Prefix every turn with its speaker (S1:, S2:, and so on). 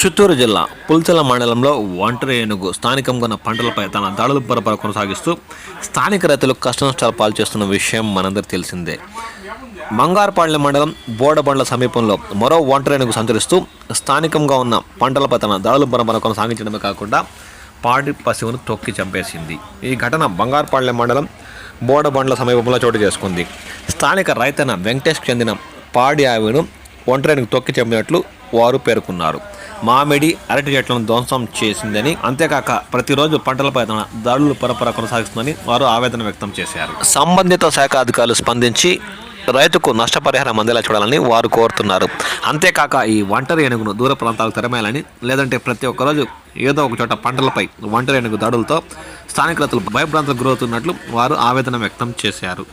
S1: చిత్తూరు జిల్లా పుల్చల మండలంలో ఒంటరి ఏనుగు స్థానికంగా ఉన్న పంటలపై తన దాడులు పరపర కొనసాగిస్తూ స్థానిక రైతులు కష్టనష్టాలు పాల్చేస్తున్న విషయం మనందరూ తెలిసిందే. మంగారపాళ్యం మండలం బోడబండ్ల సమీపంలో మరో ఒంటరి ఏనుగు సంచరిస్తూ స్థానికంగా ఉన్న పంటలపై తన దాడులు పరపర కొనసాగించడమే కాకుండా పాడి పశువును తొక్కి చంపేసింది. ఈ ఘటన బంగారపాళ్యం మండలం బోడబండ్ల సమీపంలో చోటు చేసుకుంది. స్థానిక రైతన్న వెంకటేష్కి చెందిన పాడి ఆవును ఒంటరిని తొక్కి చంపినట్లు వారు పేర్కొన్నారు. మామిడి అరటి చెట్లను ధ్వంసం చేసిందని అంతేకాక ప్రతిరోజు పంటలపై తన దాడులు పరపర కొనసాగిస్తుందని వారు ఆవేదన వ్యక్తం చేశారు. సంబంధిత శాఖ అధికారులు స్పందించి రైతుకు నష్టపరిహారం అందేలా చూడాలని వారు కోరుతున్నారు. అంతేకాక ఈ ఒంటరి ఏనుగును దూర ప్రాంతాలకు తరమేయాలని లేదంటే ప్రతి ఒక్క రోజు ఏదో ఒక చోట పంటలపై ఒంటరి ఏనుగు దాడులతో స్థానిక రైతులు భయభ్రాంతులకు గురవుతున్నట్లు వారు ఆవేదన వ్యక్తం చేశారు.